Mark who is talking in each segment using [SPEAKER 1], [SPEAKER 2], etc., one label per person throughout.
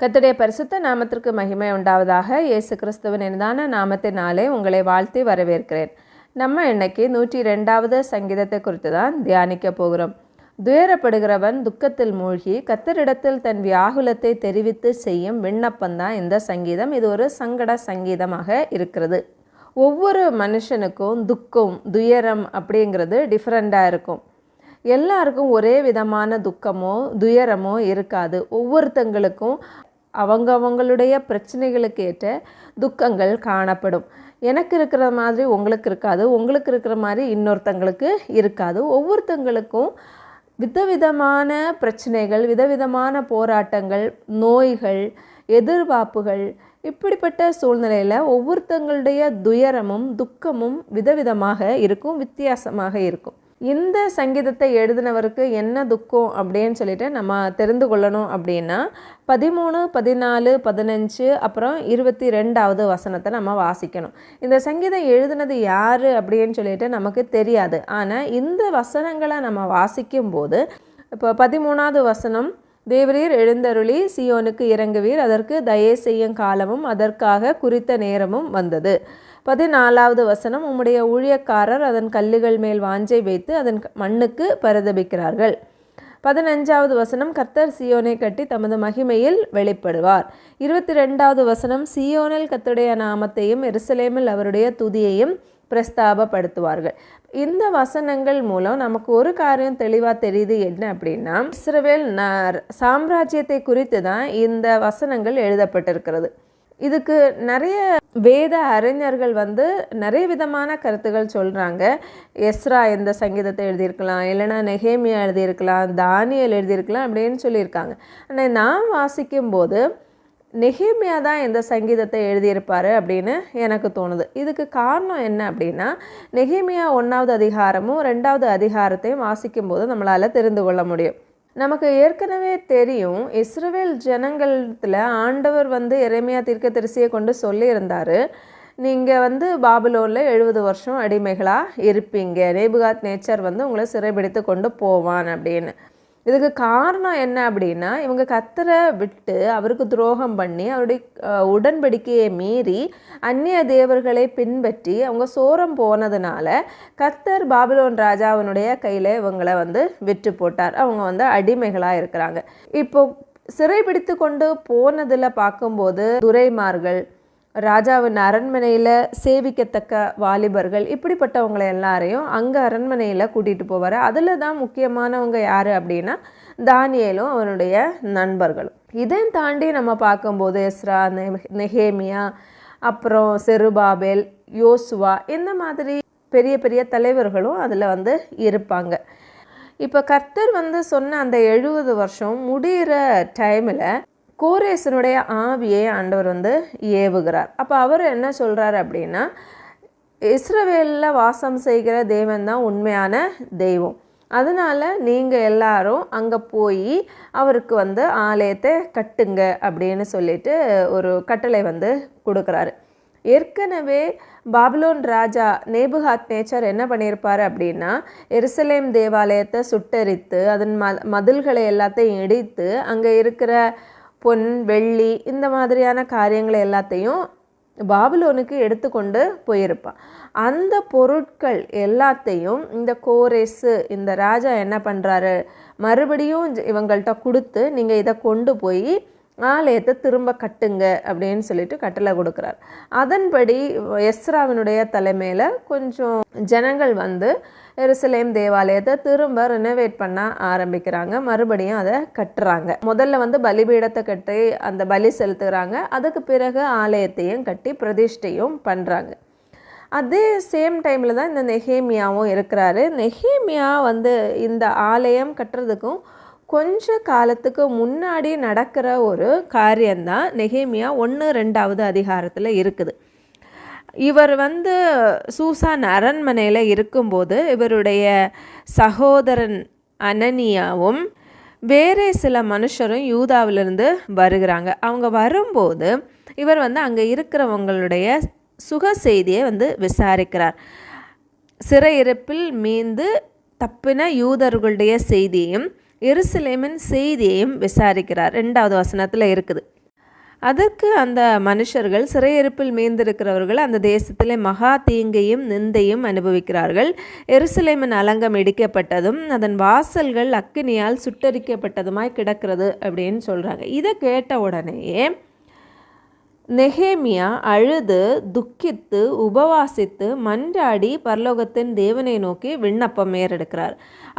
[SPEAKER 1] கத்துடைய பரிசுத்த நாமத்திற்கு மகிமை உண்டாவதாக இயேசு கிறிஸ்துவின் இனிதான நாமத்தினாலே உங்களை வாழ்த்தி வரவேற்கிறேன். நம்ம இன்னைக்கு நூற்றி ரெண்டாவது சங்கீதத்தை குறித்து தான் தியானிக்க போகிறோம். துயரப்படுகிறவன் துக்கத்தில் மூழ்கி கத்தரிடத்தில் தன் வியாகுலத்தை தெரிவித்து செய்யும் விண்ணப்பம்தான் இந்த சங்கீதம். இது ஒரு சங்கட சங்கீதமாக இருக்கிறது. ஒவ்வொரு மனுஷனுக்கும் துக்கம் துயரம் அப்படிங்கிறது டிஃப்ரெண்ட்டாக இருக்கும். எல்லாருக்கும் ஒரே விதமான துக்கமோ துயரமோ இருக்காது. ஒவ்வொருத்தங்களுக்கும் அவங்க அவங்களுடைய பிரச்சனைகளுக்கு ஏற்ற துக்கங்கள் காணப்படும். எனக்கு இருக்கிற மாதிரி உங்களுக்கு இருக்காது உங்களுக்கு இருக்கிற மாதிரி இன்னொருத்தங்களுக்கு இருக்காது. ஒவ்வொருத்தங்களுக்கும் விதவிதமான பிரச்சனைகள் விதவிதமான போராட்டங்கள் நோய்கள் எதிர்பார்ப்புகள் இப்படிப்பட்ட சூழ்நிலையில் ஒவ்வொருத்தங்களுடைய துயரமும் துக்கமும் விதவிதமாக இருக்கும் வித்தியாசமாக இருக்கும். இந்த சங்கீதத்தை எழுதினவருக்கு என்ன துக்கம் அப்படின்னு சொல்லிட்டு நம்ம தெரிந்து கொள்ளணும் அப்படின்னா பதிமூணு பதினாலு பதினஞ்சு அப்புறம் இருபத்தி ரெண்டாவது வசனத்தை நம்ம வாசிக்கணும். இந்த சங்கீதம் எழுதினது யார் அப்படின்னு சொல்லிட்டு நமக்கு தெரியாது. ஆனால் இந்த வசனங்களை நம்ம வாசிக்கும்போது இப்போ பதிமூணாவது வசனம் தேவரீர் எழுந்தருளி சியோனுக்கு இறங்குவீர் அதற்கு தயவு செய்யும் காலமும் அதற்காக குறித்த நேரமும் வந்தது. பதினாலாவது வசனம் உம்முடைய ஊழியக்காரர் அதன் கல்லுகள் மேல் வாஞ்சை வைத்து அதன் மண்ணுக்கு பரிதபிக்கிறார்கள். பதினஞ்சாவது வசனம் கத்தர் சியோனை கட்டி தமது மகிமையில் வெளிப்படுவார். இருபத்தி ரெண்டாவது வசனம் சியோனில் கத்துடைய நாமத்தையும் எருசலேமில் அவருடைய துதியையும் பிரஸ்தாபப்படுத்துவார்கள். இந்த வசனங்கள் மூலம் நமக்கு ஒரு காரியம் தெளிவாக தெரியுது என்ன அப்படின்னா இஸ்ரவேல் சாம்ராஜ்யத்தை குறித்து தான் இந்த வசனங்கள் எழுதப்பட்டிருக்கிறது. இதுக்கு நிறைய வேத அறிஞர்கள் வந்து நிறைய விதமான கருத்துகள் சொல்கிறாங்க எஸ்ரா இந்த சங்கீதத்தை எழுதியிருக்கலாம் இல்லைனா நெஹேமியா எழுதியிருக்கலாம் தானியல் எழுதியிருக்கலாம் அப்படின்னு சொல்லியிருக்காங்க. ஆனால் நான் வாசிக்கும்போது நெஹேமியா தான் இந்த சங்கீதத்தை எழுதியிருப்பார் அப்படின்னு எனக்கு தோணுது. இதுக்கு காரணம் என்ன அப்படின்னா நெஹேமியா ஒன்றாவது அதிகாரமும் ரெண்டாவது அதிகாரத்தையும் வாசிக்கும்போது நம்மளால் தெரிந்து கொள்ள முடியும். நமக்கு ஏற்கனவே தெரியும் இஸ்ரவேல் ஜனங்களத்தில் ஆண்டவர் வந்து இறைமையா தீர்க்க தரிசியை கொண்டு சொல்லியிருந்தார். நீங்கள் வந்து பாபிலோனில் எழுபது வருஷம் அடிமைகளாக இருப்பீங்க. நேபுகாத் நேச்சர் வந்து உங்களை சிறைபிடித்து கொண்டு போவான் அப்படின்னு. இதுக்கு காரணம் என்ன அப்படின்னா இவங்க கத்தரை விட்டு அவருக்கு துரோகம் பண்ணி அவருடைய உடன்படிக்கையை மீறி அந்நிய தேவர்களை பின்பற்றி அவங்க சோரம் போனதுனால கத்தர் பாபிலோன் ராஜாவினுடைய கையில் இவங்களை வந்து விற்று போட்டார். அவங்க வந்து அடிமைகளாக இருக்கிறாங்க. இப்போ சிறைபிடித்து கொண்டு போனதில் பார்க்கும்போது துரைமார்கள் ராஜாவின் அரண்மனையில் சேவிக்கத்தக்க வாலிபர்கள் இப்படிப்பட்டவங்களை எல்லாரையும் அங்கே அரண்மனையில் கூட்டிகிட்டு போவார். அதில் தான் முக்கியமானவங்க யார் அப்படின்னா தானியலும் அவனுடைய நண்பர்களும். இதையும் தாண்டி நம்ம பார்க்கும்போது எஸ்ரா நெஹேமியா அப்புறம் செருபாபேல் யோசுவா இந்த மாதிரி பெரிய பெரிய தலைவர்களும் அதில் வந்து இருப்பாங்க. இப்போ கர்த்தர் வந்து சொன்ன அந்த எழுபது வருஷம் முடிகிற டைமில் கோரேசனுடைய ஆவியை ஆண்டவர் வந்து ஏவுகிறார். அப்போ அவர் என்ன சொல்கிறார் அப்படின்னா இஸ்ரவேலில் வாசம் செய்கிற தெய்வம் தான் உண்மையான தெய்வம். அதனால் நீங்கள் எல்லாரும் அங்கே போய் அவருக்கு வந்து ஆலயத்தை கட்டுங்க அப்படின்னு சொல்லிட்டு ஒரு கட்டளை வந்து கொடுக்குறாரு. ஏற்கனவே பாபிலோன் ராஜா நேபுஹாத் நேச்சர் என்ன பண்ணியிருப்பார் அப்படின்னா எருசலேம் தேவாலயத்தை சுட்டரித்து அதன் ம மதில்களை எல்லாத்தையும் இடித்து அங்கே இருக்கிற பொன் வெள்ளி இந்த மாதிரியான காரியங்களை எல்லாத்தையும் பாபிலோனுக்கு எடுத்துக்கொண்டு போயிருப்பான். அந்த பொருட்கள் எல்லாத்தையும் இந்த கோரேஸு இந்த ராஜா என்ன பண்ணுறாரு மறுபடியும் இவங்கள்ட்ட கொடுத்து நீங்கள் இதை கொண்டு போய் ஆலயத்தை திரும்ப கட்டுங்க அப்படின்னு சொல்லிட்டு கட்டளை கொடுக்குறார். அதன்படி எஸ்ராவினுடைய தலைமையில் கொஞ்சம் ஜனங்கள் வந்து எருசலேம் தேவாலயத்தை திரும்ப ரினோவேட் பண்ண ஆரம்பிக்கிறாங்க. மறுபடியும் அதை கட்டுறாங்க. முதல்ல வந்து பலிபீடத்தை கட்டி அந்த பலி செலுத்துகிறாங்க அதுக்கு பிறகு ஆலயத்தையும் கட்டி பிரதிஷ்டையும் பண்ணுறாங்க அதே சேம் டைமில் தான் இந்த நெஹேமியாவும் இருக்கிறாரு. நெஹேமியா வந்து இந்த ஆலயம் கட்டுறதுக்கும் கொஞ்ச காலத்துக்கு முன்னாடி நடக்கிற ஒரு காரியம்தான் நெஹேமியா ஒன்று ரெண்டாவது அதிகாரத்தில் இருக்குது. இவர் வந்து சூசான் அரண்மனையில் இருக்கும்போது இவருடைய சகோதரன் அனனியாவும் வேறு சில மனுஷரும் யூதாவிலிருந்து வருகிறாங்க. அவங்க வரும்போது இவர் வந்து அங்கே இருக்கிறவங்களுடைய சுக செய்தியை வந்து விசாரிக்கிறார். சிறையிருப்பில் மீந்து தப்பின யூதர்களுடைய செய்தியையும் எருசலேமின் செய்தியையும் விசாரிக்கிறார். ரெண்டாவது வசனத்தில் இருக்குது. அதற்கு அந்த மனுஷர்கள் சிறையிருப்பில் மீந்திருக்கிறவர்கள் அந்த தேசத்திலே மகா தீங்கையும் நிந்தையும் அனுபவிக்கிறார்கள். எருசலேமின் அலங்கம் இடிக்கப்பட்டதும் அதன் வாசல்கள் அக்கினியால் சுட்டரிக்கப்பட்டதுமாய் கிடக்கிறது அப்படின்னு சொல்கிறாங்க இதை கேட்ட உடனேயே நெஹேமியா அழுது துக்கித்து உபவாசித்து மன்றாடி பரலோகத்தின் தேவனை நோக்கி விண்ணப்பம் ஏறெடுக்கிறார்.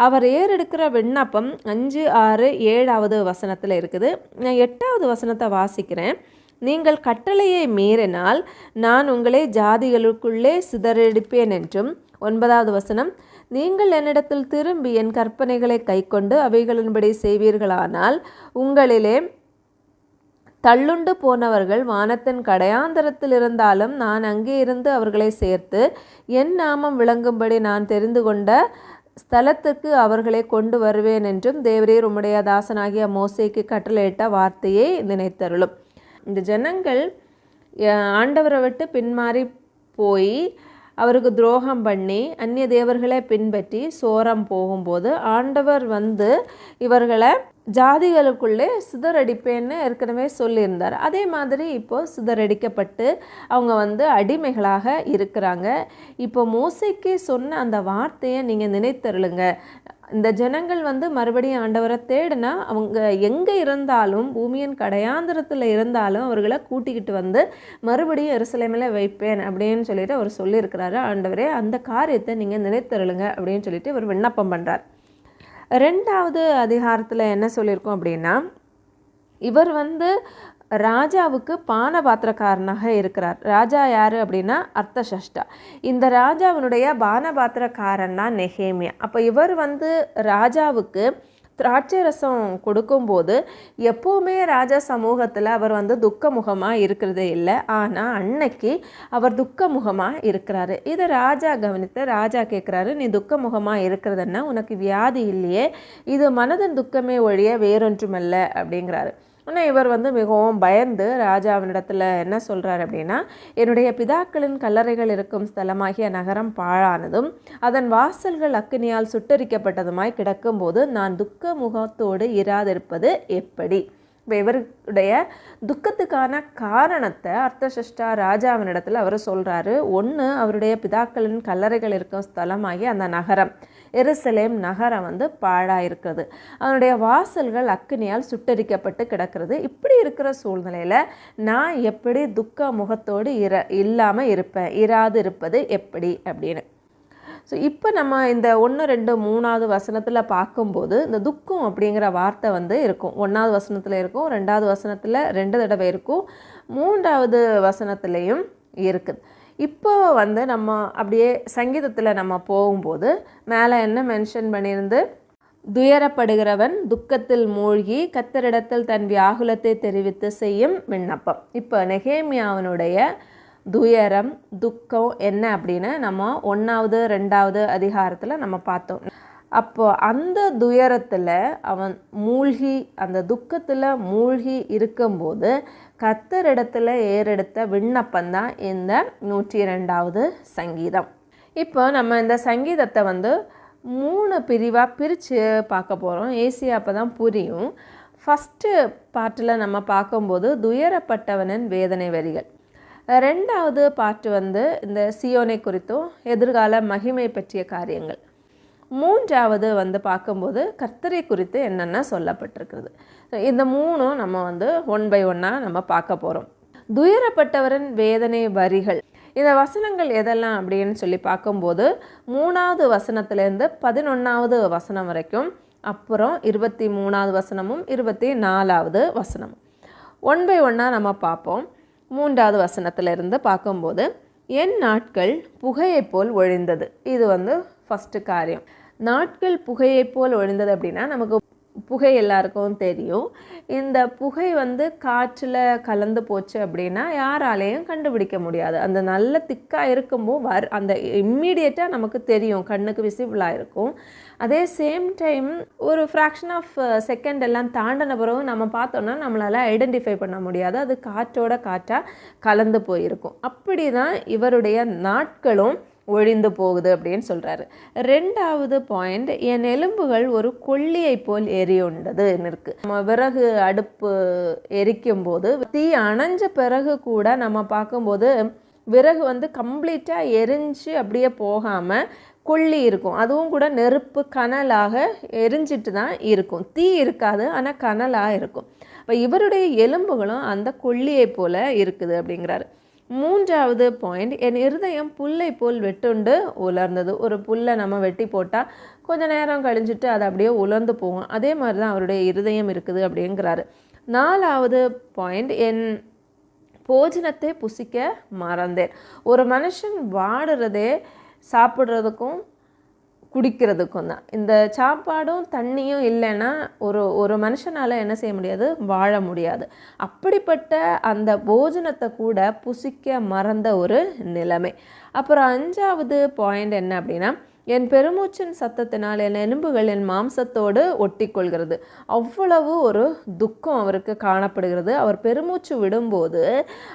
[SPEAKER 1] அவர் ஏறெடுக்கிற விண்ணப்பம் அஞ்சு ஆறு ஏழாவது வசனத்தில் இருக்குது. நான் எட்டாவது வசனத்தை வாசிக்கிறேன். நீங்கள் கட்டளையை மீறினால் நான் உங்களை ஜாதிகளுக்குள்ளே சிதறடிப்பேன் என்றும் ஒன்பதாவது வசனம் நீங்கள் என்னிடத்தில் திரும்பி என் கற்பனைகளை கைக்கொண்டு அவைகளின்படி செய்வீர்களானால் உங்களிலே தள்ளுண்டு போனவர்கள் வானத்தின் கடையாந்தரத்தில் இருந்தாலும் நான் அங்கே இருந்து அவர்களை சேர்த்து என் நாமம் விளங்கும்படி நான் தெரிந்து கொண்ட ஸ்தலத்துக்கு அவர்களை கொண்டு வருவேன் என்றும் தேவரீர் உம்முடைய தாசனாகிய மோசைக்கு கட்டளையிட்ட வார்த்தையை நினைத்தருளும். இந்த ஜனங்கள் ஆண்டவரை விட்டு பின்மாறி போய் அவருக்கு துரோகம் பண்ணி அந்நிய தேவர்களை பின்பற்றி சோரம் போகும்போது ஆண்டவர் வந்து இவர்களை ஜாதிகளுக்குள்ளே சிதறடிப்பேன்னு ஏற்கனவே சொல்லியிருந்தார். அதே மாதிரி இப்போது சிதறடிக்கப்பட்டு அவங்க வந்து அடிமைகளாக இருக்கிறாங்க. இப்போ மோசைக்கு சொன்ன அந்த வார்த்தையை நீங்கள் நினைத்தருளுங்க. இந்த ஜனங்கள் வந்து மறுபடியும் ஆண்டவரை தேடினா அவங்க எங்கே இருந்தாலும் பூமியின் கடையாந்திரத்தில் இருந்தாலும் அவர்களை கூட்டிக்கிட்டு வந்து மறுபடியும் எருசலேமில் வைப்பேன் அப்படின்னு சொல்லிட்டு அவர் சொல்லியிருக்கிறாரு. ஆண்டவரே அந்த காரியத்தை நீங்கள் நினைத்தருளுங்க அப்படின்னு சொல்லிட்டு இவர் விண்ணப்பம் பண்ணுறார் ரெண்டாவது அதிகாரத்தில் என்ன சொல்லியிருக்கோம் அப்படின்னா இவர் வந்து ராஜாவுக்கு பான பாத்திரக்காரனாக இருக்கிறார். ராஜா யார் அப்படின்னா அர்த்தசஷ்டா. இந்த ராஜாவினுடைய பான பாத்திரக்காரன்னா நெஹேமியா அப்போ இவர் வந்து ராஜாவுக்கு திராட்சை ரசம் கொடுக்கும்போது எப்போவுமே ராஜா சமூகத்தில் அவர் வந்து துக்க முகமாக இருக்கிறதே இல்லை. ஆனால் அன்னைக்கு அவர் துக்க முகமாக இருக்கிறாரு. இதை ராஜா கவனித்து ராஜா கேட்குறாரு நீ துக்க முகமாக இருக்கிறதுன்னா உனக்கு வியாதி இல்லையே. இது மனதின் துக்கமே ஒழிய வேறொன்றுமல்ல. அப்படிங்கிறாரு. ஆனால் இவர் வந்து மிகவும் பயந்து ராஜாவினிடத்தில் என்ன சொல்கிறார் அப்படின்னா என்னுடைய பிதாக்களின் கல்லறைகள் இருக்கும் ஸ்தலமாகிய நகரம் பாழானதும் அதன் வாசல்கள் அக்கினியால் சுட்டரிக்கப்பட்டதுமாய் கிடக்கும்போது நான் துக்க முகத்தோடு இராதிருப்பது எப்படி? இப்போ இவருடைய துக்கத்துக்கான காரணத்தை அர்த்தசஷ்டா ராஜாவினிடத்தில் அவர் சொல்கிறாரு ஒன்று அவருடைய பிதாக்களின் கல்லறைகள் இருக்கும் ஸ்தலமாகி அந்த நகரம். எருசலேம் நகரம் வந்து பாழாயிருக்கிறது அதனுடைய வாசல்கள் அக்னியால் சுட்டரிக்கப்பட்டு கிடக்கிறது. இப்படி இருக்கிற சூழ்நிலையில் நான் எப்படி துக்க முகத்தோடு இர இல்லாமல் இருப்பேன்? இராது இருப்பது எப்படி அப்படின்னு. ஸோ இப்போ நம்ம இந்த ஒன்று ரெண்டு மூணாவது வசனத்தில் பார்க்கும்போது இந்த துக்கம் அப்படிங்கிற வார்த்தை வந்து இருக்கும். ஒன்றாவது வசனத்தில் இருக்கும் ரெண்டாவது வசனத்தில் ரெண்டு தடவை இருக்கும். மூன்றாவது வசனத்துலேயும் இருக்குது. இப்போ வந்து நம்ம அப்படியே சங்கீதத்தில் நம்ம போகும்போது மேலே என்ன மென்ஷன் பண்ணியிருந்து துயரப்படுகிறவன் துக்கத்தில் மூழ்கி கத்தரிடத்தில் தன் வியாகுலத்தை தெரிவித்து செய்யும் விண்ணப்பம். இப்போ நெகேமியாவனுடைய துயரம் துக்கம் என்ன அப்படின்னு நம்ம ஒன்றாவது ரெண்டாவது அதிகாரத்தில் நம்ம பார்த்தோம். அப்போ அந்த துயரத்தில் அவன் மூழ்கி அந்த துக்கத்தில் மூழ்கி இருக்கும்போது கத்தரிடத்தில் ஏறெடுத்த விண்ணப்பந்தான் இந்த நூற்றி ரெண்டாவது சங்கீதம். இப்போ நம்ம இந்த சங்கீதத்தை வந்து மூணு பிரிவாக பிரித்து பார்க்க போகிறோம் ஏசி அப்போ தான் புரியும். ஃபஸ்ட்டு பாட்டில் நம்ம பார்க்கும்போது துயரப்பட்டவனின் வேதனை வரிகள். ரெண்டாவது பாட்டு வந்து இந்த சியோனை குறித்தும் எதிர்கால மகிமை பற்றிய காரியங்கள். மூன்றாவது வந்து பார்க்கும்போது கர்த்தரை குறித்து என்னென்ன சொல்லப்பட்டிருக்கிறது? இந்த மூணும் நம்ம வந்து ஒன் பை ஒன்னாக நம்ம பார்க்க போகிறோம் துயரப்பட்டவரின் வேதனை வரிகள். இந்த வசனங்கள் எதெல்லாம் அப்படின்னு சொல்லி பார்க்கும்போது மூணாவது வசனத்துலேருந்து பதினொன்றாவது வசனம் வரைக்கும் அப்புறம் இருபத்தி மூணாவது வசனமும் இருபத்தி நாலாவது வசனமும். ஒன் பை ஒன்னாக நம்ம பார்ப்போம். மூன்றாவது வசனத்திலிருந்து பார்க்கும்போது என் நாட்கள் புகையைப் போல் ஒழிந்தது. இது வந்து ஃபஸ்ட்டு காரியம். நாட்கள் புகையைப் போல் ஒழிந்தது அப்படின்னா நமக்கு புகை எல்லாருக்கும் தெரியும். இந்த புகை வந்து காற்றில் கலந்து போச்சு அப்படின்னா யாராலையும் கண்டுபிடிக்க முடியாது. அந்த நல்ல திக்காக இருக்கும்போது வர் அந்த இம்மீடியட்டாக நமக்கு தெரியும் கண்ணுக்கு விசிபிளாக இருக்கும். அதே சேம் டைம் ஒரு ஃப்ராக்ஷன் ஆஃப் செகண்ட் எல்லாம் தாண்டின பிறகு நம்ம பார்த்தோன்னா நம்மளால் ஐடென்டிஃபை பண்ண முடியாது. அது காற்றோட காற்றாக கலந்து போயிருக்கும். அப்படி தான் இவருடைய நாட்களும் ஒழிந்து போகுது அப்படின்னு சொல்கிறாரு ரெண்டாவது பாயிண்ட் என் எலும்புகள் ஒரு கொல்லியை போல் எரியுண்டதுன்னு இருக்குது நம்ம விறகு அடுப்பு எரிக்கும் போது தீ அணைஞ்ச பிறகு கூட நம்ம பார்க்கும்போது விறகு வந்து கம்ப்ளீட்டாக எரிஞ்சு அப்படியே போகாமல் கொல்லி இருக்கும். அதுவும் கூட நெருப்பு கனலாக எரிஞ்சிட்டு தான் இருக்கும். தீ இருக்காது ஆனால் கனலாக இருக்கும். இப்போ இவருடைய எலும்புகளும் அந்த கொல்லியை போல் இருக்குது அப்படிங்கிறாரு. மூன்றாவது பாயிண்ட் என் இருதயம் புல்லை போல் வெட்டுண்டு உலர்ந்தது. ஒரு புல்லை நம்ம வெட்டி போட்டால் கொஞ்ச நேரம் கழிஞ்சிட்டு அது அப்படியே உலர்ந்து போகும். அதே மாதிரி தான் அவருடைய இருதயம் இருக்குது அப்படிங்கிறாரு. நாலாவது பாயிண்ட் என் போஜனத்தை புசிக்க மறந்தேன். ஒரு மனுஷன் வாடுறதே சாப்பிட்றதுக்கும் குடிக்கிறதுக்கும் தான் இந்த சாப்பாடும் தண்ணியும் இல்லைன்னா ஒரு ஒரு மனுஷனால் என்ன செய்ய முடியாது? வாழ முடியாது. அப்படிப்பட்ட அந்த போஜனத்தை கூட புசிக்க மறந்த ஒரு நிலைமை. அப்புறம் அஞ்சாவது பாயிண்ட் என்ன அப்படின்னா என் பெருமூச்சின் சத்தத்தினால் என் எலும்புகள் என் மாம்சத்தோடு ஒட்டிக்கொள்கிறது. அவ்வளவு ஒரு துக்கம் அவருக்கு காணப்படுகிறது. அவர் பெருமூச்சு விடும்போது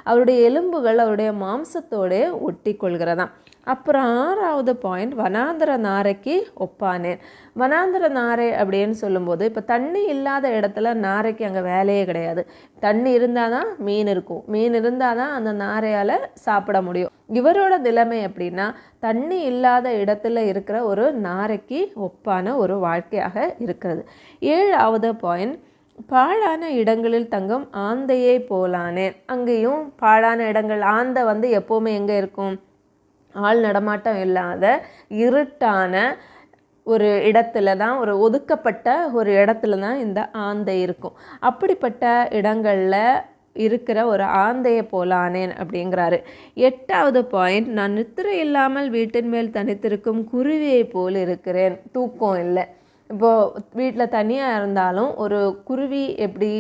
[SPEAKER 1] அவருடைய எலும்புகள் அவருடைய மாம்சத்தோடே ஒட்டிக்கொள்கிறதாம். அப்புறம் ஆறாவது பாயிண்ட் வனாந்திர நாரைக்கு ஒப்பானேன் வனாந்திர நாரை அப்படின்னு சொல்லும்போது இப்போ தண்ணி இல்லாத இடத்துல நாரைக்கு அங்கே வேலையே கிடையாது. தண்ணி இருந்தால் தான் மீன் இருக்கும். மீன் இருந்தால் தான் அந்த நாரையால் சாப்பிட முடியும். இவரோட நிலைமை அப்படின்னா தண்ணி இல்லாத இடத்துல இருக்கிற ஒரு நாரைக்கு ஒப்பான ஒரு வாழ்க்கையாக இருக்கிறது. ஏழாவது பாயிண்ட் பாழான இடங்களில் தங்கும் ஆந்தையை போலானேன் அங்கேயும் பாழான இடங்கள் ஆந்தை வந்து எப்போவுமே எங்கே இருக்கும்? ஆள் நடமாட்டம் இல்லாத இருட்டான ஒரு இடத்துல தான் ஒரு ஒதுக்கப்பட்ட ஒரு இடத்துல தான் இந்த ஆந்தை இருக்கும். அப்படிப்பட்ட இடங்களில் இருக்கிற ஒரு ஆந்தையை போலானேன் அப்படிங்கிறாரு. எட்டாவது பாயிண்ட் நான் நித்திரை இல்லாமல் வீட்டின் மேல் தனித்திருக்கும் குருவியை போல் இருக்கிறேன். தூக்கம் இல்லை. இப்போது வீட்டில் தனியாக இருந்தாலும் ஒரு குருவி எப்படி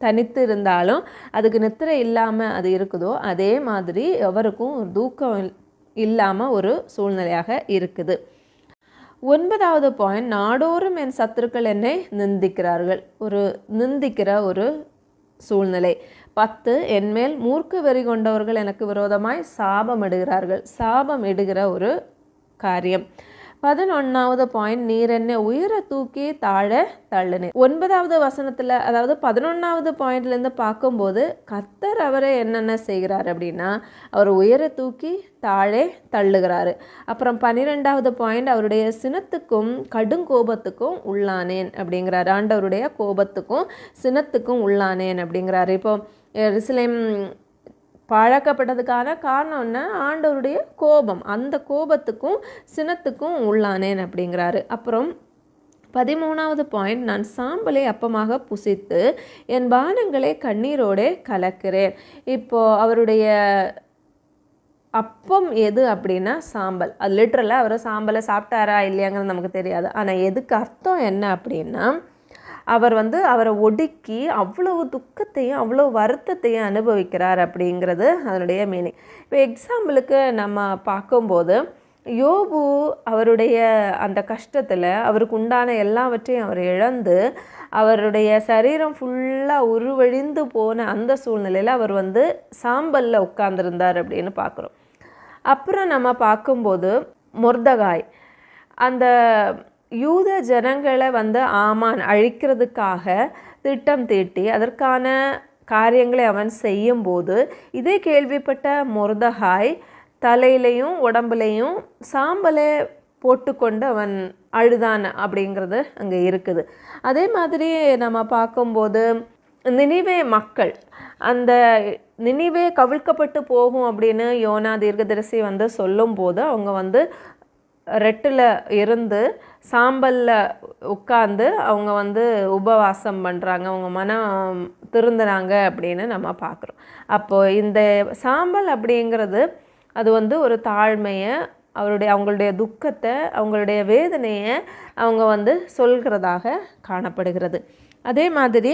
[SPEAKER 1] தனித்து இருந்தாலும் அதுக்கு நித்திரை இல்லாமல் அது இருக்குதோ அதே மாதிரி எவருக்கும் ஒரு தூக்கம் இல்லாமல் ஒரு சூழ்நிலையாக இருக்குது. ஒன்பதாவது பாயிண்ட் நாடோறும் என் சத்துருக்கள் என்னை நிந்திக்கிறார்கள். ஒரு நிந்திக்கிற ஒரு சூழ்நிலை. பத்து என்மேல் மூர்க்க வெறி கொண்டவர்கள் எனக்கு விரோதமாய் சாபம் இடுகிறார்கள் சாபம் இடுகிற ஒரு காரியம். பதினொன்றாவது பாயிண்ட் நீர் என்ன உயர தூக்கி தாழ தள்ளுனேன் ஒன்பதாவது வசனத்தில் அதாவது பதினொன்றாவது பாயிண்ட்லேருந்து பார்க்கும்போது கத்தர் அவரை என்னென்ன செய்கிறார் அப்படின்னா அவர் உயர தூக்கி தாழே தள்ளுகிறாரு. அப்புறம் பன்னிரெண்டாவது பாயிண்ட் அவருடைய சினத்துக்கும் கடும் கோபத்துக்கும் உள்ளானேன் அப்படிங்கிறாரு. ஆண்டவருடைய கோபத்துக்கும் சினத்துக்கும் உள்ளானேன் அப்படிங்கிறாரு. இப்போ எருசலேம் பாழாக்கப்பட்டதுக்கான காரணம் என்ன? ஆண்டவருடைய கோபம். அந்த கோபத்துக்கும் சினத்துக்கும் உள்ளானேன் அப்படிங்கிறாரு. அப்புறம் பதிமூணாவது பாயிண்ட் நான் சாம்பலை அப்பமாக புசித்து என் பானங்களை கண்ணீரோடே கலக்கிறேன். இப்போ அவருடைய அப்பம் எது அப்படின்னா சாம்பல். அது லிட்ரலாக அவர் சாம்பலை சாப்பிட்டாரா இல்லையாங்கிறது நமக்கு தெரியாது. ஆனால் எதுக்கு அர்த்தம் என்ன அப்படின்னா அவர் வந்து அவரை ஒடுக்கி அவ்வளவு துக்கத்தையும் அவ்வளோ வருத்தத்தையும் அனுபவிக்கிறார் அப்படிங்கிறது அதனுடைய மீனிங் இப்போ எக்ஸாம்பிளுக்கு நம்ம பார்க்கும்போது யோபு அவருடைய அந்த கஷ்டத்தில் அவருக்கு உண்டான எல்லாவற்றையும் அவர் இழந்து அவருடைய சரீரம் ஃபுல்லாக உருவழிந்து போன அந்த சூழ்நிலையில் அவர் வந்து சாம்பலில் உட்கார்ந்துருந்தார் அப்படின்னு பார்க்குறோம். அப்புறம் நம்ம பார்க்கும்போது மொர்தகாய் அந்த யூத ஜனங்களை வந்து ஆமான் அழிக்கிறதுக்காக திட்டம் தீட்டி அதற்கான காரியங்களை அவன் செய்யும்போது இதே கேள்விப்பட்ட முருதகாய் தலையிலையும் உடம்புலையும் சாம்பலை போட்டுக்கொண்டு அவன் அழுதான் அப்படிங்கிறது அங்கே இருக்குது. அதே மாதிரி நம்ம பார்க்கும்போது நினைவே மக்கள் அந்த நினைவே கவிழ்க்கப்பட்டு போகும் அப்படின்னு யோனா தீர்க்கதரிசி வந்து சொல்லும்போது அவங்க வந்து ரெட்டில் இருந்து சாம்பலில் உட்காந்து அவங்க வந்து உபவாசம் பண்ணுறாங்க அவங்க மனம் திருந்துனாங்க அப்படின்னு நம்ம பார்க்குறோம். அப்போது இந்த சாம்பல் அப்படிங்கிறது அது வந்து ஒரு தாழ்மையை அவருடைய அவங்களுடைய துக்கத்தை அவங்களுடைய வேதனையை அவங்க வந்து சொல்கிறதாக காணப்படுகிறது. அதே மாதிரி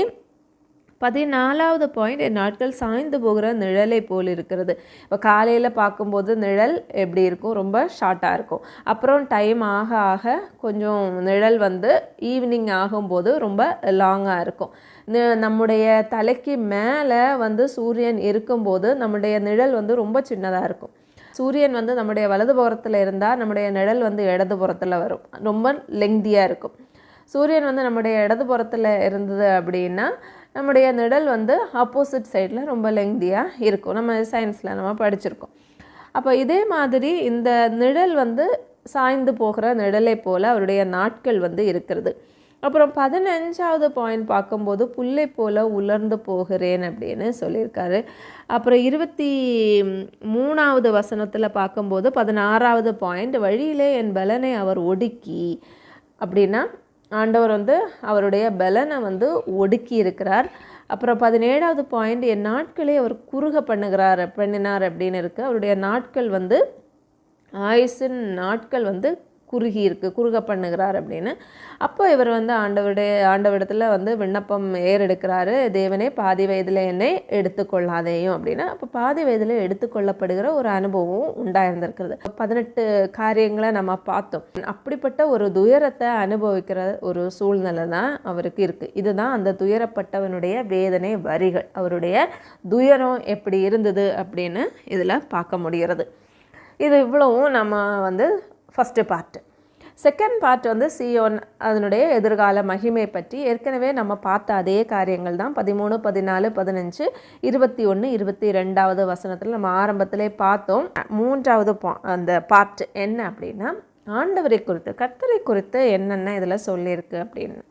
[SPEAKER 1] பதினாலாவது பாயிண்ட் என் நாட்கள் சாய்ந்து போகிற நிழலை போல் இருக்கிறது. இப்போ காலையில் பார்க்கும்போது நிழல் எப்படி இருக்கும்? ரொம்ப ஷார்ட்டாக இருக்கும். அப்புறம் டைம் ஆக ஆக கொஞ்சம் நிழல் வந்து ஈவினிங் ஆகும்போது ரொம்ப லாங்காக இருக்கும். நம்முடைய தலைக்கு மேலே வந்து சூரியன் இருக்கும்போது நம்முடைய நிழல் வந்து ரொம்ப சின்னதாக இருக்கும். சூரியன் வந்து நம்முடைய வலது புறத்தில் இருந்தால் நம்முடைய நிழல் வந்து இடது புறத்தில் வரும். ரொம்ப லெங்தியாக இருக்கும். சூரியன் வந்து நம்முடைய இடது புறத்தில் இருந்தது அப்படின்னா நம்முடைய நிழல் வந்து ஆப்போசிட் சைடில் ரொம்ப லெங்தியாக இருக்கும். நம்ம சயின்ஸில் நம்ம படிச்சிருக்கோம். அப்போ இதே மாதிரி இந்த நிழல் வந்து சாய்ந்து போகிற நிழலை போல் அவருடைய நாட்கள் வந்து இருக்கிறது. அப்புறம் பதினஞ்சாவது பாயிண்ட் பார்க்கும்போது புல்லை போல் உலர்ந்து போகிறேன் அப்படின்னு சொல்லியிருக்காரு. அப்புறம் இருபத்தி மூணாவது வசனத்தில் பார்க்கும்போது பதினாறாவது பாயிண்ட் வழியிலே என் பலனை அவர் ஒடுக்கி அப்படின்னா ஆண்டவர் வந்து அவருடைய பலனை வந்து ஒடுக்கி இருக்கிறார். அப்புறம் பதினேழாவது பாயிண்ட் என் நாட்களை அவர் குறுக பண்ணுகிறார் பண்ணினார் அப்படின்னு இருக்குது அவருடைய நாட்கள் வந்து ஆயுசின் நாட்கள் வந்து குறுகி இருக்குது குறுக பண்ணுகிறார் அப்படின்னு. அப்போ இவர் வந்து ஆண்டவருடைய ஆண்டவரிடத்தில் வந்து விண்ணப்பம் ஏறெடுக்கிறாரு. தேவனே பாதி வயதில் என்னை எடுத்துக்கொள்ளாதேயும் அப்படின்னா. அப்போ பாதி வயதில் எடுத்துக்கொள்ளப்படுகிற ஒரு அனுபவம் உண்டாயிருந்திருக்கிறது. பதினெட்டு காரியங்களை நம்ம பார்த்தோம். அப்படிப்பட்ட ஒரு துயரத்தை அனுபவிக்கிற ஒரு சூழ்நிலை தான் அவருக்கு இருக்குது இதுதான் அந்த துயரப்பட்டவனுடைய வேதனை வரிகள். அவருடைய துயரம் எப்படி இருந்தது அப்படின்னு இதில் பார்க்க முடிகிறது. இது இவ்வளவும் நம்ம வந்து ஃபஸ்ட்டு பார்ட்டு செகண்ட் பார்ட் வந்து சியோன் அதனுடைய எதிர்கால மகிமை பற்றி ஏற்கனவே நம்ம பார்த்த அதே காரியங்கள் தான். பதிமூணு பதினாலு பதினஞ்சு இருபத்தி ஒன்று இருபத்தி ரெண்டாவது வசனத்தில் நம்ம ஆரம்பத்திலே பார்த்தோம். மூன்றாவது பா- அந்த பார்ட் என்ன அப்படின்னா ஆண்டவரை குறித்து கர்த்தரை குறித்து என்னென்ன இதில் சொல்லியிருக்கு அப்படின்னு.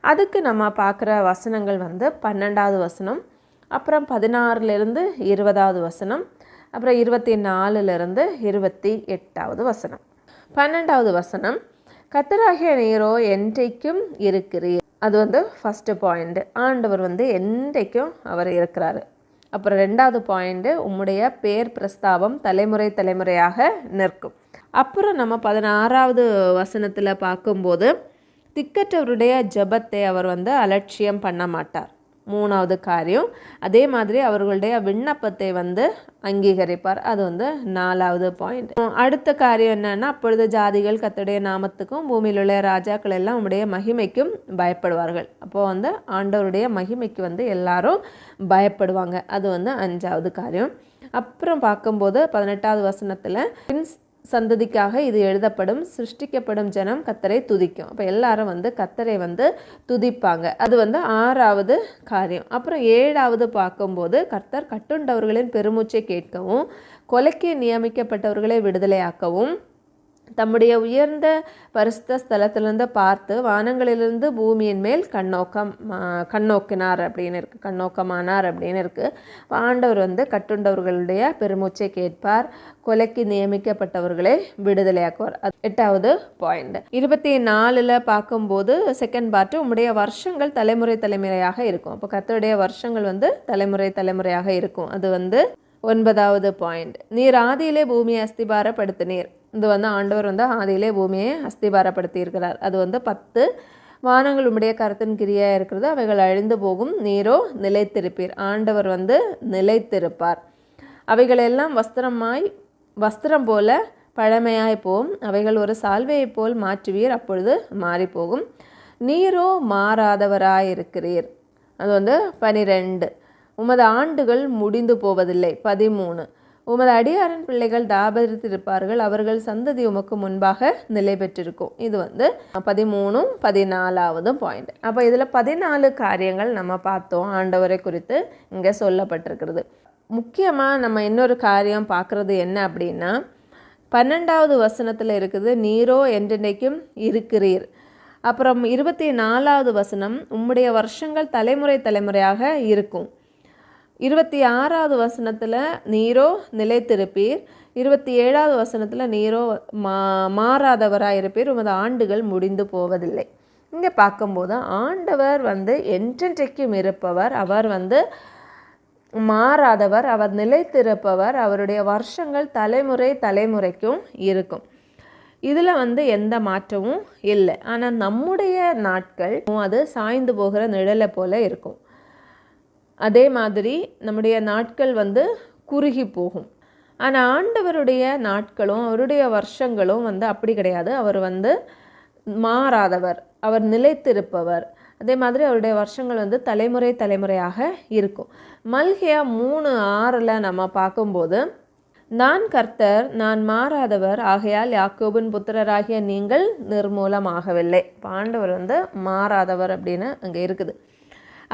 [SPEAKER 1] அதுக்கு நம்ம பார்க்குற வசனங்கள் வந்து பன்னெண்டாவது வசனம் அப்புறம் பதினாறுலேருந்து இருபதாவது வசனம் அப்புறம் இருபத்தி நாலுலேருந்து இருபத்தி எட்டாவது வசனம். பன்னெண்டாவது வசனம் கத்தராகிய நீரோ என்றைக்கும் இருக்கிறீர். அது வந்து ஃபஸ்ட்டு பாயிண்ட் ஆண்டவர் வந்து என்றைக்கும் அவர் இருக்கிறாரு. அப்புறம் ரெண்டாவது பாயிண்ட்டு உம்முடைய பேர் பிரஸ்தாபம் தலைமுறை தலைமுறையாக நிற்கும். அப்புறம் நம்ம பதினாறாவது வசனத்தில் பார்க்கும்போது திக்கற்றவருடைய ஜெபத்தை அவர் வந்து அலட்சியம் பண்ண மாட்டார். மூணாவது காரியம். அதே மாதிரி அவர்களுடைய விண்ணப்பத்தை வந்து அங்கீகரிப்பார். அது வந்து நாலாவது பாயிண்ட் அடுத்த காரியம் என்னன்னா அப்பொழுது ஜாதிகள் கத்துடைய நாமத்துக்கும் பூமியில் உள்ள ராஜாக்கள் எல்லாம் உடைய மகிமைக்கும் பயப்படுவார்கள். அப்போ வந்து ஆண்டவருடைய மகிமைக்கு வந்து எல்லாரும் பயப்படுவாங்க. அது வந்து அஞ்சாவது காரியம். அப்புறம் பார்க்கும்போது பதினெட்டாவது வசனத்தில் பின் சந்ததிக்காக இது எழுதப்படும் சிருஷ்டிக்கப்படும் ஜனம் கத்தரை துதிக்கும். அப்போ எல்லாரும் வந்து கத்தரை வந்து துதிப்பாங்க. அது வந்து ஆறாவது காரியம். அப்புறம் ஏழாவது பார்க்கும்போது கர்த்தர் கட்டுண்டவர்களின் பெருமூச்சை கேட்கவும் கொலைக்கு நியமிக்கப்பட்டவர்களை விடுதலையாக்கவும் தம்முடைய உயர்ந்த பரிசுத்த ஸ்தலத்திலிருந்து பார்த்து வானங்களிலிருந்து பூமியின் மேல் கண்ணோக்கம் கண்ணோக்கினார் அப்படின்னு இருக்குது கண்ணோக்கமானார் அப்படின்னு இருக்குது ஆண்டவர் வந்து கட்டுண்டவர்களுடைய பெருமூச்சை கேட்பார். கொலைக்கு நியமிக்கப்பட்டவர்களை விடுதலையாக்குவார் அது எட்டாவது பாயிண்ட் இருபத்தி நாலில் பார்க்கும்போது செகண்ட் பார்ட்டு உங்களுடைய வருஷங்கள் தலைமுறை தலைமுறையாக இருக்கும். அப்போ கத்தருடைய வருஷங்கள் வந்து தலைமுறை தலைமுறையாக இருக்கும். அது வந்து ஒன்பதாவது பாயிண்ட் நீர் ஆதியிலே பூமியை அஸ்திபாரப்படுத்தினீர். இது வந்து ஆண்டவர் வந்து ஆதியிலே பூமியை அஸ்திபாரப்படுத்தியிருக்கிறார். அது வந்து பத்து வானங்கள் உம்முடைய கருத்தின் கிரியாக இருக்கிறது. அவைகள் அழிந்து போகும். நீரோ நிலைத்திருப்பீர். ஆண்டவர் வந்து நிலைத்திருப்பார். அவைகளெல்லாம் வஸ்திரமாய் வஸ்திரம் போல பழமையாய் போகும் அவைகள் ஒரு சால்வையைப் போல் மாற்றுவீர். அப்பொழுது மாறிப்போகும். நீரோ மாறாதவராயிருக்கிறீர். அது வந்து பனிரெண்டு. உமது ஆண்டுகள் முடிந்து போவதில்லை. பதிமூணு. உமது அடியாரின் பிள்ளைகள் தாபரித்திருப்பார்கள் அவர்கள் சந்ததி உமக்கு முன்பாக நிலை பெற்றிருக்கும். இது வந்து பதிமூணும் பதினாலாவது பாயிண்ட் அப்போ இதில் பதினாலு காரியங்கள் நம்ம பார்த்தோம். ஆண்டவரை குறித்து இங்கே சொல்லப்பட்டிருக்கிறது. முக்கியமாக நம்ம இன்னொரு காரியம் பார்க்குறது என்ன அப்படின்னா பன்னெண்டாவது வசனத்தில் இருக்குது நீரோ என்றென்றைக்கும் இருக்கிறீர். அப்புறம் இருபத்தி நாலாவது வசனம் உம்முடைய வருஷங்கள் தலைமுறை தலைமுறையாக இருக்கும். இருபத்தி ஆறாவது வசனத்தில் நீரோ நிலைத்திருப்பீர். இருபத்தி ஏழாவது வசனத்தில் நீரோ மா மாறாதவராக இருப்பீர் உமது ஆண்டுகள் முடிந்து போவதில்லை. இங்கே பார்க்கும்போது ஆண்டவர் வந்து என்றென்றைக்கும் இருப்பவர். அவர் வந்து மாறாதவர் அவர் நிலைத்திருப்பவர். அவருடைய வருஷங்கள் தலைமுறை தலைமுறைக்கும் இருக்கும். இதில் வந்து எந்த மாற்றமும் இல்லை. ஆனால் நம்முடைய நாட்கள் அது சாய்ந்து போகிற நிழலை போல இருக்கும். அதே மாதிரி நம்முடைய நாட்கள் வந்து குறுகி போகும். ஆனால் ஆண்டவருடைய நாட்களும் அவருடைய வருஷங்களும் வந்து அப்படி கிடையாது. அவர் வந்து மாறாதவர் அவர் நிலைத்திருப்பவர். அதே மாதிரி அவருடைய வருஷங்கள் வந்து தலைமுறை தலைமுறையாக இருக்கும். மல்கியா மூணு ஆறில் நம்ம பார்க்கும்போது நான் கர்த்தர் நான் மாறாதவர். ஆகையால் யாக்கோபின் புத்திரராகிய நீங்கள் நிர்மூலமாகவில்லை. பாண்டவர் வந்து மாறாதவர் அப்படின்னு அங்கே இருக்குது.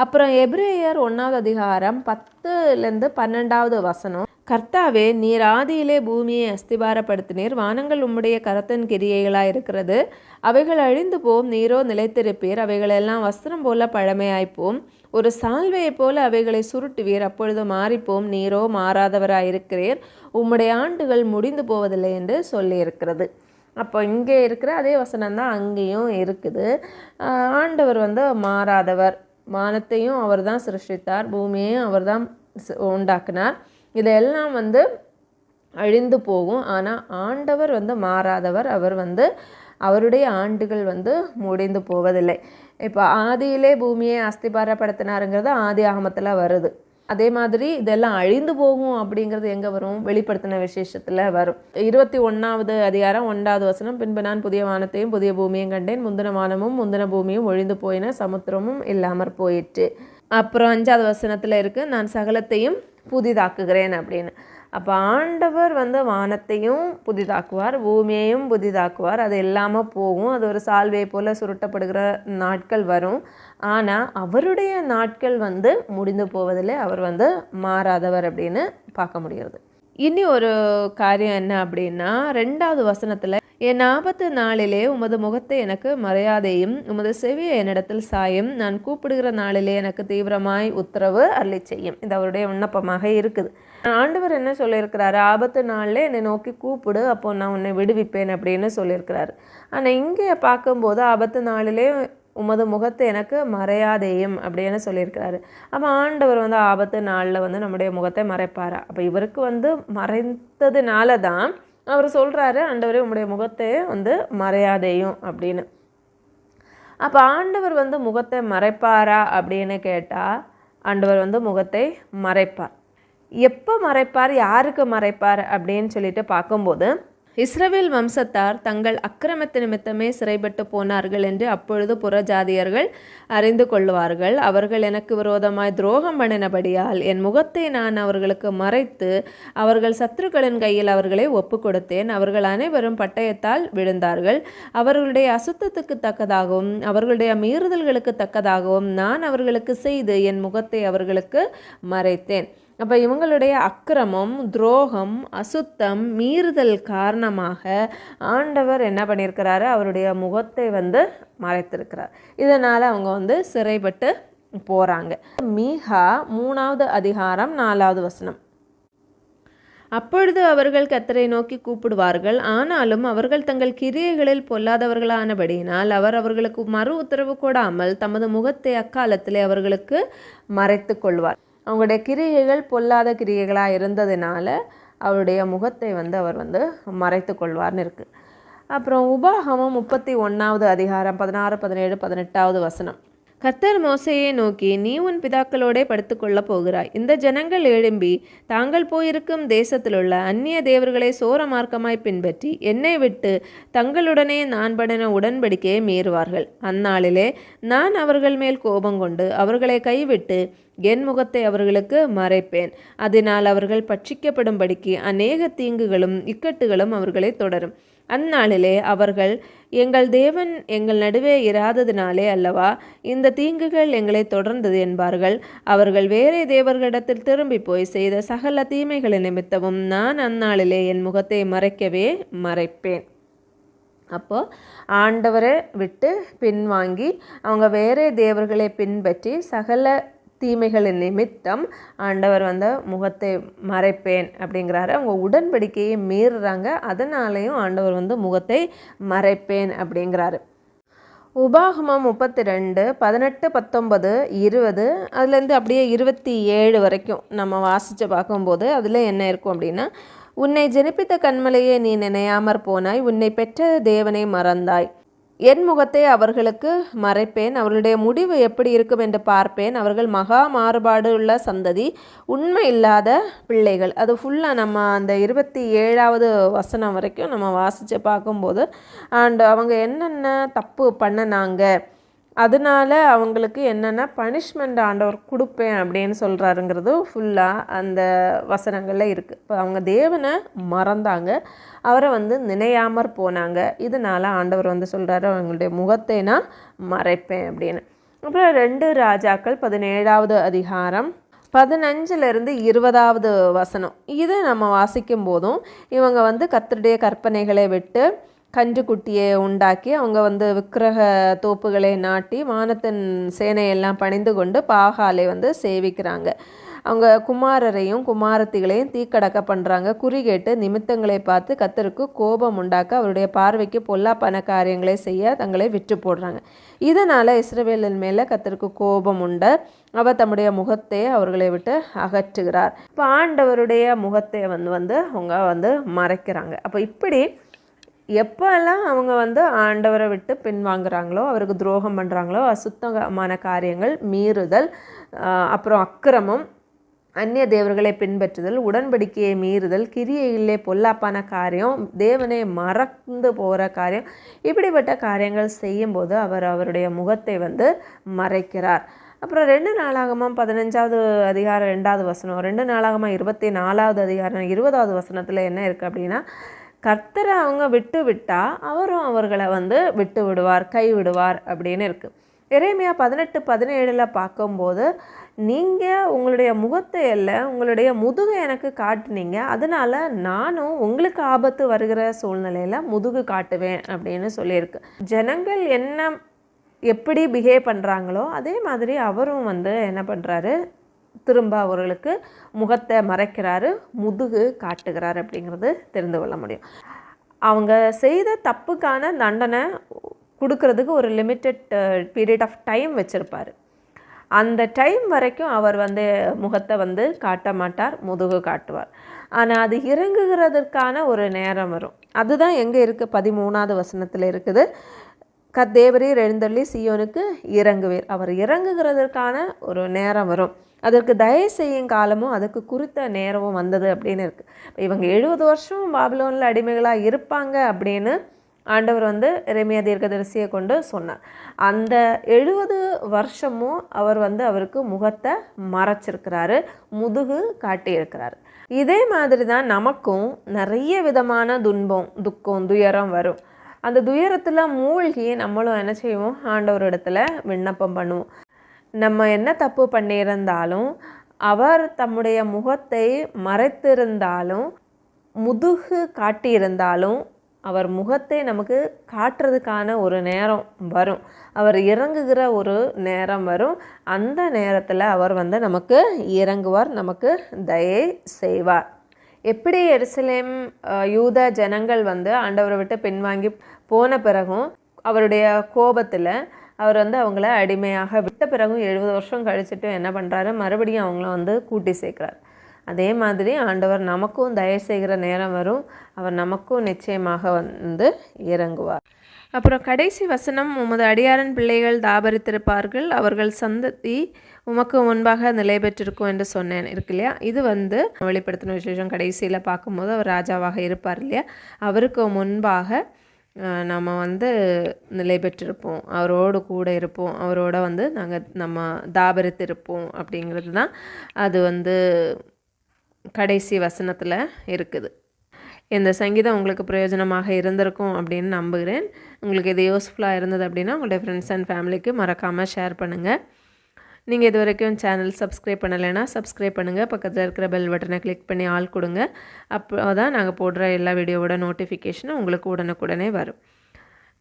[SPEAKER 1] அப்புறம் எப்ரேயர் ஒன்றாவது அதிகாரம் பத்துலேருந்து பன்னெண்டாவது வசனம். கர்த்தாவே நீர் ஆதியிலே பூமியை அஸ்திபாரப்படுத்தினீர். வானங்கள் உம்முடைய கரத்தின் கிரியைகளாக இருக்கிறது. அவைகள் அழிந்து போம். நீரோ நிலைத்திருப்பீர். அவைகளெல்லாம் வஸ்திரம் போல பழமையாய்ப்போம். ஒரு சால்வையைப் போல அவைகளை சுருட்டுவீர். அப்பொழுது மாறிப்போம். நீரோ மாறாதவராயிருக்கிறீர். உம்முடைய ஆண்டுகள் முடிந்து போவதில்லை என்று சொல்லியிருக்கிறது. அப்போ இங்கே இருக்கிற அதே வசனம் தான் அங்கேயும் இருக்குது. ஆண்டவர் வந்து மாறாதவர். வானத்தையும் அவர் தான் சிருஷ்டித்தார் பூமியையும் அவர் தான் உண்டாக்குனார். இதெல்லாம் வந்து அழிந்து போகும். ஆனால் ஆண்டவர் வந்து மாறாதவர். அவர் வந்து அவருடைய ஆண்டுகள் வந்து முடிந்து போவதில்லை. இப்போ ஆதியிலே பூமியை அஸ்திபாரப்படுத்தினாருங்கிறது ஆதி ஆகமத்தில் வருது. அதே மாதிரி இதெல்லாம் அழிந்து போகும் அப்படிங்கிறது எங்கே வரும்? வெளிப்படுத்தின விசேஷத்தில் வரும். இருபத்தி ஒன்றாவது அதிகாரம் ஒன்றாவது வசனம் பின்பு நான் புதிய வானத்தையும் புதிய பூமியும் கண்டேன். முந்தின வானமும் முந்தின பூமியும் ஒழிந்து போயின சமுத்திரமும் இல்லாமற் போயிற்று. அப்புறம் அஞ்சாவது வசனத்தில் இருக்குது நான் சகலத்தையும் புதிதாக்குகிறேன் அப்படின்னு. அப்போ ஆண்டவர் வந்து வானத்தையும் புதிதாக்குவார் பூமியையும் புதிதாக்குவார். அது இல்லாமல் போகும். அது ஒரு சால்வையை போல் சுருட்டப்படுகிற நாட்கள் வரும். ஆனால் அவருடைய நாட்கள் வந்து முடிந்து போவதில் அவர் வந்து மாறாதவர் அப்படின்னு பார்க்க முடிகிறது. இனி ஒரு காரியம் என்ன அப்படின்னா ரெண்டாவது வசனத்தில் என் ஆபத்து நாளிலே உமது முகத்தை எனக்கு மரியாதையும் உமது செவியை என்னிடத்தில் சாயும் நான் கூப்பிடுகிற நாளிலே எனக்கு தீவிரமாய் உத்தரவு அருளி செய்யும் இது அவருடைய விண்ணப்பமாக இருக்குது. ஆண்டவர் என்ன சொல்லியிருக்கிறாரு? ஆபத்து நாளில் என்னை நோக்கி கூப்பிடு அப்போ நான் உன்னை விடுவிப்பேன் அப்படின்னு சொல்லியிருக்கிறாரு. ஆனால் இங்கே பார்க்கும்போது ஆபத்து நாளிலே உமது முகத்தை எனக்கு மறையாதேயும் அப்படின்னு சொல்லியிருக்கிறாரு. அப்போ ஆண்டவர் வந்து ஆபத்து நாளில் வந்து நம்முடைய முகத்தை மறைப்பாரா? அப்போ இவருக்கு வந்து மறைத்ததுனால தான் அவர் சொல்கிறாரு ஆண்டவரே உம்முடைய முகத்தை வந்து மறையாதேயும் அப்படின்னு. அப்போ ஆண்டவர் வந்து முகத்தை மறைப்பாரா அப்படின்னு கேட்டால் ஆண்டவர் வந்து முகத்தை மறைப்பார். எப்போ மறைப்பார்? யாருக்கு மறைப்பார்? அப்படின்னு சொல்லிட்டு பார்க்கும்போது இஸ்ரவேல் வம்சத்தார் தங்கள் அக்கிரமத்து நிமித்தமே சிறைப்பட்டு போனார்கள் என்று அப்பொழுது புறஜாதியர்கள் அறிந்து கொள்வார்கள். அவர்கள் எனக்கு விரோதமாய் துரோகம் பண்ணினபடியால் என் முகத்தை நான் அவர்களுக்கு மறைத்து அவர்கள் சத்துருக்களின் கையில் அவர்களை ஒப்பு கொடுத்தேன் அவர்கள் அனைவரும் பட்டயத்தால் விழுந்தார்கள். அவர்களுடைய அசுத்தத்துக்கு தக்கதாகவும் அவர்களுடைய மீறுதல்களுக்கு தக்கதாகவும் நான் அவர்களுக்கு செய்து என் முகத்தை அவர்களுக்கு மறைத்தேன். அப்போ இவங்களுடைய அக்கிரமம் துரோகம் அசுத்தம் மீறுதல் காரணமாக ஆண்டவர் என்ன பண்ணியிருக்கிறாரு? அவருடைய முகத்தை வந்து மறைத்திருக்கிறார். இதனால் அவங்க வந்து சிறைப்பட்டு போகிறாங்க மீகா மூணாவது அதிகாரம் நாலாவது வசனம். அப்பொழுது அவர்கள் கத்தரை நோக்கி கூப்பிடுவார்கள். ஆனாலும் அவர்கள் தங்கள் கிரியைகளில் பொல்லாதவர்களானபடியினால் அவர் அவர்களுக்கு மறு உத்தரவு கூடாமல் தமது முகத்தை அக்காலத்திலே அவர்களுக்கு மறைத்து கொள்வார். அவங்களுடைய கிரியைகள் பொல்லாத கிரியைகளாக இருந்ததுனால அவருடைய முகத்தை வந்து அவர் வந்து மறைத்து கொள்வார்னு இருக்குது அப்புறம் உபாகமம் முப்பத்தி ஒன்றாவது அதிகாரம் பதினாறு பதினேழு பதினெட்டாவது வசனம். கர்த்தர் மோசையை நோக்கி நீ உன் பிதாக்களோடே படுத்துக்கொள்ளப் போகிறாய். இந்த ஜனங்கள் எழும்பி தாங்கள் போயிருக்கும் தேசத்திலுள்ள அந்நிய தேவர்களை சோர மார்க்கமாய் பின்பற்றி என்னை விட்டு தங்களுடனே நான் படின உடன்படிக்கையை மீறுவார்கள். அந்நாளிலே நான் அவர்கள் மேல் கோபம் கொண்டு அவர்களை கைவிட்டு என் முகத்தை அவர்களுக்கு மறைப்பேன். அதனால் அவர்கள் பட்சிக்கப்படும்படிக்கு அநேக தீங்குகளும் இக்கட்டுகளும் அவர்களை தொடரும். அந்நாளிலே அவர்கள் எங்கள் தேவன் எங்கள் நடுவே இராததினாலே அல்லவா இந்த தீங்குகள் எங்களை தொடர்ந்தது என்பார்கள். அவர்கள் வேறே தேவர்களிடத்தில் திரும்பி போய் செய்த சகல தீமைகளை நிமித்தமும் நான் அந்நாளிலே என் முகத்தை மறைக்கவே மறைப்பேன். அப்போது ஆண்டவரை விட்டு பின்வாங்கி அவங்க வேறே தேவர்களை பின்பற்றி சகல தீமைகளின் நிமித்தம் ஆண்டவர் வந்து முகத்தை மறைப்பேன் அப்படிங்கிறாரு. அவங்க உடன்படிக்கையை மீறுறாங்க. அதனாலேயும் ஆண்டவர் வந்து முகத்தை மறைப்பேன் அப்படிங்கிறாரு. உபாகமம் முப்பத்தி ரெண்டு பதினெட்டு பத்தொன்பது இருபது அதுலேருந்து அப்படியே இருபத்தி ஏழு வரைக்கும் நம்ம வாசித்து பார்க்கும்போது அதில் என்ன இருக்கும் அப்படின்னா உன்னை ஜெனிப்பித்த கண்மலையே நீ நினையாமற் போனாய் உன்னை பெற்ற தேவனை மறந்தாய். என் முகத்தை அவர்களுக்கு மறைப்பேன் அவர்களுடைய முடிவு எப்படி இருக்கும் என்று பார்ப்பேன். அவர்கள் மகா மாறுபாடு உள்ள சந்ததி உண்மை இல்லாத பிள்ளைகள். அது ஃபுல்லாக நம்ம அந்த இருபத்தி ஏழாவது வசனம் வரைக்கும் நம்ம வாசித்து பார்க்கும்போது அண்ட் அவங்க என்னென்ன தப்பு பண்ணினாங்க? அதனால அவங்களுக்கு என்னென்னா பனிஷ்மெண்ட் ஆண்டவர் கொடுப்பேன் அப்படின்னு சொல்கிறாருங்கிறது ஃபுல்லாக அந்த வசனங்களில் இருக்குது இப்போ அவங்க தேவனை மறந்தாங்க. அவரை வந்து நினையாமற் போனாங்க. இதனால் ஆண்டவர் வந்து சொல்கிறாரு அவங்களுடைய முகத்தை நான் மறைப்பேன் அப்படின்னு. அப்புறம் ரெண்டு ராஜாக்கள் பதினேழாவது அதிகாரம் பதினஞ்சிலிருந்து இருபதாவது வசனம். இது நம்ம வாசிக்கும் போதும் இவங்க வந்து கத்தருடைய கற்பனைகளை விட்டு கன்றுக்குட்டியை உண்டாக்கி அவங்க வந்து விக்கிரக தோப்புகளை நாட்டி வானத்தின் சேனையெல்லாம் பணிந்து கொண்டு பாகாலை வந்து சேவிக்கிறாங்க. அவங்க குமாரரையும் குமாரத்திகளையும் தீக்கடக்க பண்ணுறாங்க குறி கேட்டு நிமித்தங்களை பார்த்து கத்தருக்கு கோபம் உண்டாக்க அவருடைய பார்வைக்கு பொல்லாப்பான காரியங்களை செய்ய தங்களை விற்று போடுறாங்க. இதனால் இஸ்ரவேலின் மேலே கத்தருக்கு கோபம் உண்ட. அவர் தம்முடைய முகத்தை அவர்களை விட்டு அகற்றுகிறார். இப்போ ஆண்டவருடைய முகத்தை வந்து வந்து அவங்க வந்து மறைக்கிறாங்க. அப்போ இப்படி எப்போல்லாம் அவங்க வந்து ஆண்டவரை விட்டு பின்வாங்குறாங்களோ அவருக்கு துரோகம் பண்ணுறாங்களோ அசுத்தமான காரியங்கள் மீறுதல் அப்புறம் அக்கிரமம் அந்நிய தேவர்களை பின்பற்றுதல் உடன்படிக்கையை மீறுதல் கிரியையிலே பொல்லாப்பான காரியம் தேவனை மறந்து போகிற காரியம் இப்படிப்பட்ட காரியங்கள் செய்யும்போது அவர் அவருடைய முகத்தை வந்து மறைக்கிறார். அப்புறம் ரெண்டு நாளாகமாக பதினஞ்சாவது அதிகாரம் ரெண்டாவது வசனம் ரெண்டு நாளாகமாக இருபத்தி நாலாவது அதிகாரம் இருபதாவது வசனத்தில் என்ன இருக்குது அப்படின்னா கர்த்தரை அவங்க விட்டு விட்டால் அவரும் அவர்களை வந்து விட்டு விடுவார் கைவிடுவார் அப்படின்னு இருக்குது இறைமையாக பதினெட்டு பதினேழில் பார்க்கும்போது நீங்கள் உங்களுடைய முகத்தை இல்லை உங்களுடைய முதுகை எனக்கு காட்டுனீங்க அதனால் நானும் உங்களுக்கு ஆபத்து வருகிற சூழ்நிலையில் முதுகு காட்டுவேன் அப்படின்னு சொல்லியிருக்கு. ஜனங்கள் என்ன எப்படி பிஹேவ் பண்ணுறாங்களோ அதே மாதிரி அவரும் வந்து என்ன பண்ணுறாரு திரும்ப அவர்களுக்கு முகத்தை மறைக்கிறாரு முதுகு காட்டுகிறார் அப்படிங்கிறது தெரிந்து கொள்ள முடியும். அவங்க செய்த தப்புக்கான தண்டனை கொடுக்கறதுக்கு ஒரு லிமிட்டட் பீரியட் ஆஃப் டைம் வச்சுருப்பார். அந்த டைம் வரைக்கும் அவர் வந்து முகத்தை வந்து காட்ட மாட்டார் முதுகு காட்டுவார். ஆனால் அது இறங்குகிறதுக்கான ஒரு நேரம் வரும். அதுதான் எங்கே இருக்குது பதிமூணாவது வசனத்தில் இருக்குது. கத்தேவரீர் எழுந்தள்ளி சியோனுக்கு இறங்குவீர். அவர் இறங்குகிறதற்கான ஒரு நேரம் வரும். அதற்கு தயவு செய்யும் காலமும் அதுக்கு குறித்த நேரமும் வந்தது அப்படின்னு இருக்குது இப்போ இவங்க எழுபது வருஷம் பாபிலோனில் அடிமைகளாக இருப்பாங்க அப்படின்னு ஆண்டவர் வந்து ரெமியா தீர்க்கதரிசியை கொண்டு சொன்னார். அந்த எழுபது வருஷமும் அவர் வந்து அவருக்கு முகத்தை மறைச்சிருக்கிறாரு முதுகு காட்டியிருக்கிறாரு. இதே மாதிரி தான் நமக்கும் நிறைய விதமான துன்பம் துக்கம் துயரம் வரும். அந்த துயரத்தில் மூழ்கி நம்மளும் என்ன செய்வோம்? ஆண்டவர் இடத்துல விண்ணப்பம் பண்ணுவோம். நம்ம என்ன தப்பு பண்ணியிருந்தாலும் அவர் தம்முடைய முகத்தை மறைத்திருந்தாலும் முதுகு காட்டியிருந்தாலும் அவர் முகத்தை நமக்கு காட்டுறதுக்கான ஒரு நேரம் வரும். அவர் இறங்குகிற ஒரு நேரம் வரும். அந்த நேரத்தில் அவர் வந்து நமக்கு இறங்குவார் நமக்கு தயை செய்வார். எப்படி எருசலேம் யூத ஜனங்கள் வந்து ஆண்டவரை விட்டு பின்வாங்கி போன பிறகும் அவருடைய கோபத்தில் அவர் வந்து அவங்கள அடிமையாக விட்ட பிறகும் எழுபது வருஷம் கழிச்சுட்டு என்ன பண்ணுறாரு மறுபடியும் அவங்கள வந்து கூட்டி சேர்க்குறாரு. அதே மாதிரி ஆண்டவர் நமக்கும் தயவு செய்கிற நேரம் வரும். அவர் நமக்கும் நிச்சயமாக வந்து இறங்குவார். அப்புறம் கடைசி வசனம் உமது அடியாரன் பிள்ளைகள் தாபரித்திருப்பார்கள். அவர்கள் சந்ததி உமக்கு முன்பாக நிலை பெற்றிருக்கும் என்று சொன்னேன். இருக்கு இல்லையா? இது வந்து வெளிப்படுத்தின விசேஷம். கடைசியில் பார்க்கும்போது அவர் ராஜாவாக இருப்பார் இல்லையா? அவருக்கு முன்பாக நம்ம வந்து நிலை பெற்றிருப்போம் அவரோடு கூட இருப்போம். அவரோட வந்து நாங்கள் நம்ம தாபரித்திருப்போம் அப்படிங்கிறது தான் அது வந்து கடைசி வசனத்தில் இருக்குது. இந்த சங்கீதம் உங்களுக்கு பிரயோஜனமாக இருந்திருக்கும் அப்படின்னு நம்புகிறேன். உங்களுக்கு இது யூஸ்ஃபுல்லாக இருந்தது அப்படின்னா உங்களுடைய ஃப்ரெண்ட்ஸ் அண்ட் ஃபேமிலிக்கு மறக்காமல் ஷேர் பண்ணுங்கள் நீங்கள் இது வரைக்கும் சேனல் சப்ஸ்கிரைப் பண்ணலைன்னா சப்ஸ்கிரைப் பண்ணுங்கள் பக்கத்தில் இருக்கிற பெல் பட்டனை கிளிக் பண்ணி ஆள் கொடுங்க. அப்போ தான் நாங்கள் போடுற எல்லா வீடியோவோட நோட்டிஃபிகேஷனும் உங்களுக்கு உடனுக்குடனே வரும்.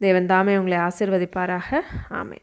[SPEAKER 1] தேவன் தாமே உங்களை ஆசிர்வதிப்பாராக. ஆமே